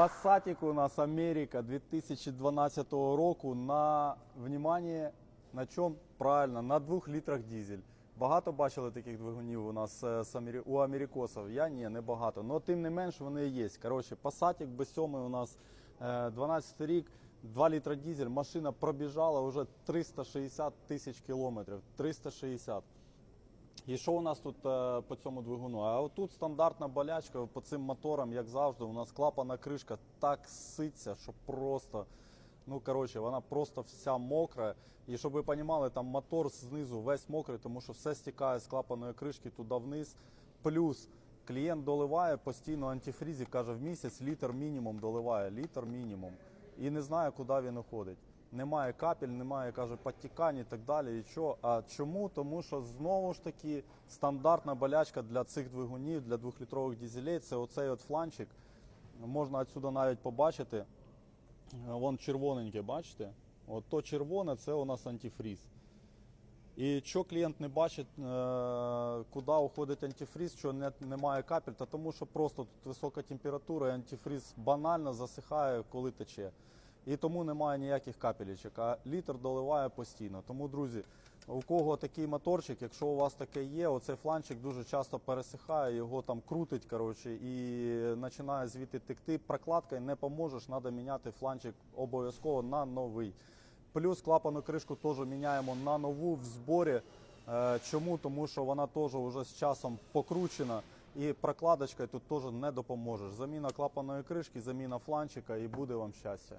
Passatик у нас Америка 2012 року на внимание, на чому? Правильно, на 2 літрах дизель. Багато бачили таких двигунів у нас е, у америкосів. Я ні, не багато. Но тим не менш вони є. Коротше, Passatик B7 у нас е, 12 рік, 2 літра дизель. Машина пробіжала вже 360 тисяч кілометрів. 360. І що у нас тут е, по цьому двигуну? А отут стандартна болячка по цим моторам, як завжди, у нас клапана кришка так ситься, що просто. Ну, коротше, вона просто вся мокра. І щоб ви розуміли, там мотор знизу весь мокрий, тому що все стікає з клапаної кришки туди вниз. Плюс клієнт доливає постійно антифріз і каже, в місяць літр мінімум доливає, літр мінімум. І не знає, куди він уходить. Немає капель, немає, каже, підтікань і так далі. І що? А чому? Тому що знову ж таки стандартна болячка для цих двигунів, для двохлітрових дізелей, це оцей от фланчик. Можна отсюди навіть побачити. Вон червоненьке, бачите? От то червоне це у нас антифріз. І що клієнт не бачить, е, куди уходить антифріз, що немає капель, та тому що просто тут висока температура, і антифріз банально засихає, коли тече. І тому немає ніяких капелечок, а літр доливає постійно. Тому, друзі, у кого такий моторчик, якщо у вас таке є, оцей фланчик дуже часто пересихає, його там крутить коротше, і починає звідти текти. Прокладкою не поможеш, треба міняти фланчик обов'язково на новий. Плюс клапану кришку теж міняємо на нову в зборі. Е, Чому? Тому що вона теж вже з часом покручена і прокладочкою тут теж не допоможеш. Заміна клапаної кришки, заміна фланчика і буде вам щастя.